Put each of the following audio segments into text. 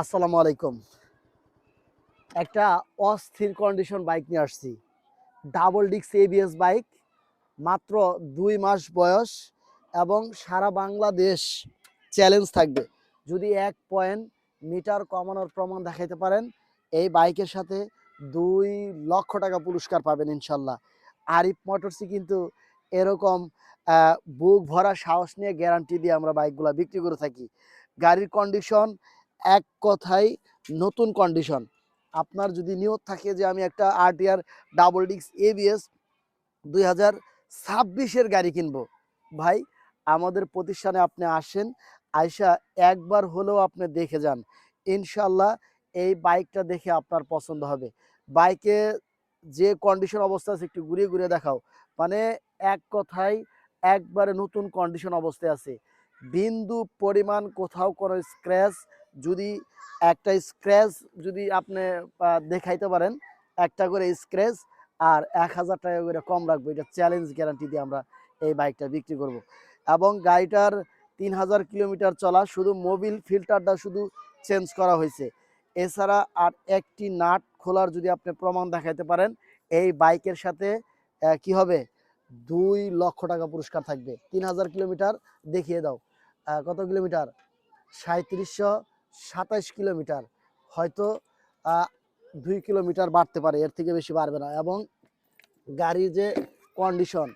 আসসালামু আলাইকুম। একটা অস্থির কন্ডিশন বাইক নিয়ে আসছি। ডাবল ডিক্স এবিএস বাইক মাত্র দুই মাস বয়স এবং সারা বাংলাদেশ চ্যালেঞ্জ থাকবে। যদি এক পয়েন্ট মিটার কমানোর প্রমাণ দেখাইতে পারেন, এই বাইকের সাথে দুই লক্ষ টাকা পুরস্কার পাবেন ইনশাল্লাহ। আরিফ মোটরসই কিন্তু এরকম বুক ভরা সাহস নিয়ে গ্যারান্টি দিয়ে আমরা বাইকগুলো বিক্রি করে থাকি। গাড়ির কন্ডিশন এক কথায় নতুন কন্ডিশন আপনার যদি নিয়ত থাকে যে আমি একটা আরটিআর ডাবল ডিক্স এবিএস দুই হাজার ছাব্বিশের গাড়ি কিনবো, ভাই আমাদের প্রতিষ্ঠানে আপনি আসেন আয়সা একবার হলেও আপনি দেখে যান। ইনশাল্লাহ এই বাইকটা দেখে আপনার পছন্দ হবে। বাইকে যে কন্ডিশন অবস্থা আছে, একটু ঘুরিয়ে ঘুরিয়ে দেখাও। মানে এক কথায় একবারে নতুন কন্ডিশন অবস্থায় আছে। বিন্দু পরিমাণ কোথাও কোনো স্ক্র্যাচ যদি একটা স্ক্র্যাচ যদি আপনি দেখাইতে পারেন, একটা করে স্ক্র্যাচ আর এক হাজার টাকা করে কম রাখব, এটা চ্যালেঞ্জ গ্যারান্টি দিয়ে আমরা এই বাইকটা বিক্রি করব। এবং গাড়িটার তিন হাজার কিলোমিটার চলা, শুধু মোবিল ফিল্টারটা শুধু চেঞ্জ করা হয়েছে। এছাড়া আর একটি নাট খোলার যদি আপনি প্রমাণ দেখাইতে পারেন, এই বাইকের সাথে কি হবে? দুই লক্ষ টাকা পুরস্কার থাকবে। তিন হাজার কিলোমিটার দেখিয়ে দাও। কত কিলোমিটার? সাঁত্রিশশো সাতাইশ কিলোমিটার, হয়তো দুই কিলোমিটার বাড়তে পারে, এর থেকে বেশি বাড়বে না। এবং গাড়ির যে কন্ডিশন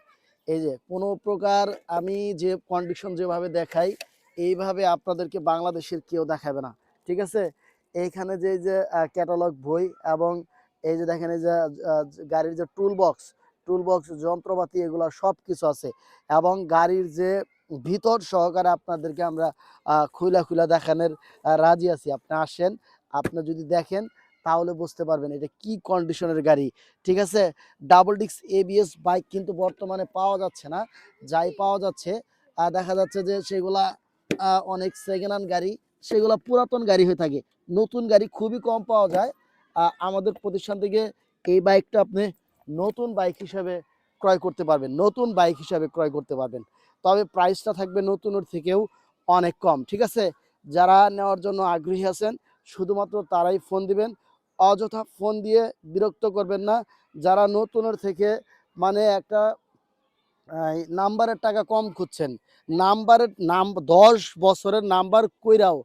এই যে কোনো প্রকার আমি যে কন্ডিশন যেভাবে দেখাই, এইভাবে আপনাদেরকে বাংলাদেশের কেউ দেখাবে না। ঠিক আছে? এইখানে যে যে ক্যাটালগ বই এবং এই যে দেখেন, এই যে গাড়ির যে টুল বক্স টুল বক্স যন্ত্রপাতি, এগুলো সব কিছু আছে। এবং গাড়ির যে ভিতর সহকারে আপনাদেরকে আমরা খুলা খুলা দেখানোর রাজি আছি। আপনি আসেন, আপনি যদি দেখেন, তাহলে বুঝতে পারবেন এটা কি কন্ডিশনের গাড়ি। ঠিক আছে? ডাবল ডিক্স এবিএস বাইক কিন্তু বর্তমানে পাওয়া যাচ্ছে না। যাই পাওয়া যাচ্ছে দেখা যাচ্ছে যে সেগুলা অনেক সেকেন্ড হ্যান্ড গাড়ি, সেগুলা পুরাতন গাড়ি হয়ে থাকে। নতুন গাড়ি খুবই কম পাওয়া যায়। আমাদের প্রতিষ্ঠান থেকে এই বাইকটা আপনি নতুন বাইক হিসাবে ক্রয় করতে পারবেন, নতুন বাইক হিসাবে ক্রয় করতে পারবেন। তবে প্রাইসটা থাকবে নতুনের থেকেও অনেক কম, ঠিক আছে? যারা নেওয়ার জন্য আগ্রহী আছেন, শুধুমাত্র তারাই ফোন দিবেন, অযথা ফোন দিয়ে বিরক্ত করবেন না। যারা নতুনের থেকে মানে একটা নাম্বারের টাকা কম খুঁজছেন, নাম্বারের নাম, দশ বছরের নাম্বার কইরাও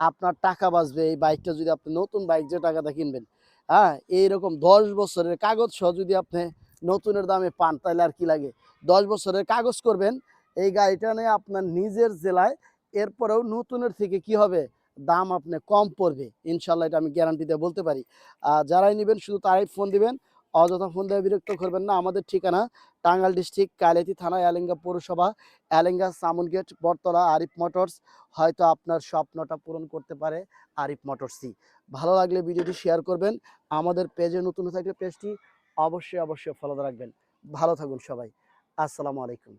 আপনার টাকা বাঁচবে এই বাইকটা যদি আপনি নতুন বাইক যে টাকাটা কিনবেন। হ্যাঁ এইরকম দশ বছরের কাগজ সহ যদি আপনি নতুনের দামে পান তাহলে আর কি লাগে? দশ বছরের কাগজ করবেন, এই গাড়িটা নিয়ে আপনার নিজের জেলায়, এরপরেও নতুনের থেকে কি হবে? দাম আপনি কম পড়বে ইনশাল্লাহ এটা আমি গ্যারান্টি দিয়ে বলতে পারি। আর যারাই নেবেন, শুধু তারাই ফোন দিবেন, অযথা ফোন দিয়ে বিরক্ত করবেন না, আমাদের ঠিকানা টাঙ্গাল ডিস্ট্রিক্ট কালিয়াতি থানা, এলেঙ্গা পৌরসভা, এলেঙ্গা সামুনগেট বটতলা, আরিফ মোটরস। হয়তো আপনার স্বপ্নটা পূরণ করতে পারে আরিফ মোটরসই। ভালো লাগলে ভিডিওটি শেয়ার করবেন। আমাদের পেজে নতুন থাকলে পেজটি অবশ্যই অবশ্যই ফলো রাখবেন। ভালো থাকুন সবাই। আসসালামু আলাইকুম।